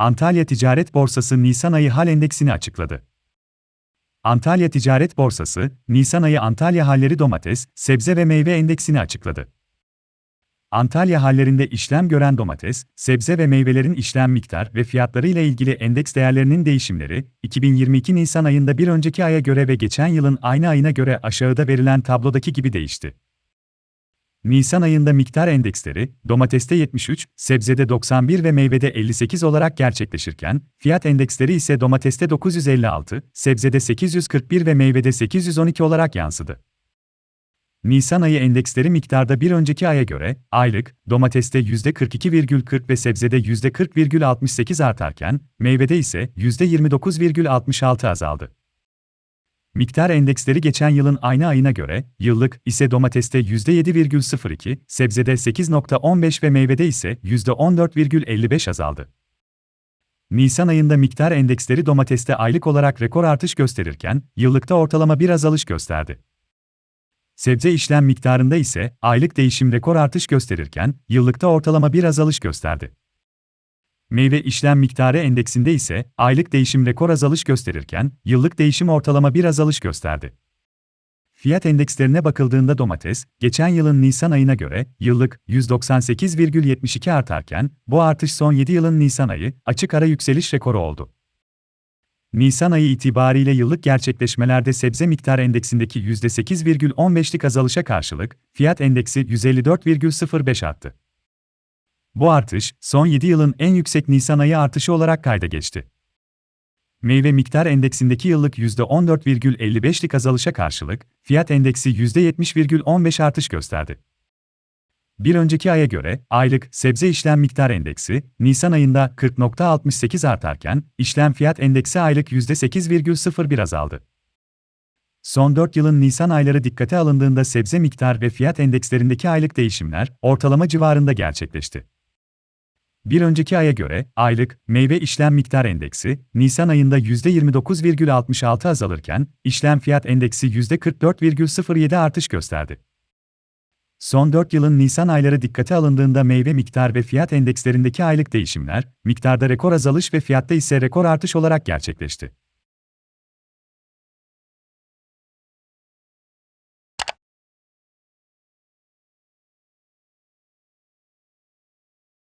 Antalya Ticaret Borsası Nisan ayı hal endeksini açıkladı. Antalya Ticaret Borsası, Nisan ayı Antalya halleri domates, sebze ve meyve endeksini açıkladı. Antalya hallerinde işlem gören domates, sebze ve meyvelerin işlem miktar ve fiyatları ile ilgili endeks değerlerinin değişimleri, 2022 Nisan ayında bir önceki aya göre ve geçen yılın aynı ayına göre aşağıda verilen tablodaki gibi değişti. Nisan ayında miktar endeksleri, domateste 73, sebzede 91 ve meyvede 58 olarak gerçekleşirken, fiyat endeksleri ise domateste 956, sebzede 841 ve meyvede 812 olarak yansıdı. Nisan ayı endeksleri miktarda bir önceki aya göre, aylık, domateste %42,40 ve sebzede %40,68 artarken, meyvede ise %29,66 azaldı. Miktar endeksleri geçen yılın aynı ayına göre, yıllık ise domateste %7,02, sebzede 8,15 ve meyvede ise %14,55 azaldı. Nisan ayında miktar endeksleri domateste aylık olarak rekor artış gösterirken, yıllıkta ortalama bir azalış gösterdi. Sebze işlem miktarında ise aylık değişim rekor artış gösterirken, yıllıkta ortalama bir azalış gösterdi. Meyve işlem miktarı endeksinde ise aylık değişim rekor azalış gösterirken, yıllık değişim ortalama bir azalış gösterdi. Fiyat endekslerine bakıldığında domates, geçen yılın Nisan ayına göre yıllık 198,72 artarken, bu artış son 7 yılın Nisan ayı açık ara yükseliş rekoru oldu. Nisan ayı itibariyle yıllık gerçekleşmelerde sebze miktar endeksindeki %8,15'lik azalışa karşılık, fiyat endeksi 154,05 arttı. Bu artış, son 7 yılın en yüksek Nisan ayı artışı olarak kayda geçti. Meyve miktar endeksindeki yıllık %14,55'lik azalışa karşılık, fiyat endeksi %70,15 artış gösterdi. Bir önceki aya göre, aylık sebze işlem miktar endeksi, Nisan ayında 40.68 artarken, işlem fiyat endeksi aylık %8,01 azaldı. Son 4 yılın Nisan ayları dikkate alındığında sebze miktar ve fiyat endekslerindeki aylık değişimler ortalama civarında gerçekleşti. Bir önceki aya göre, aylık, meyve işlem miktar endeksi, Nisan ayında %29,66 azalırken, işlem fiyat endeksi %44,07 artış gösterdi. Son 4 yılın Nisan ayları dikkate alındığında meyve miktar ve fiyat endekslerindeki aylık değişimler, miktarda rekor azalış ve fiyatta ise rekor artış olarak gerçekleşti.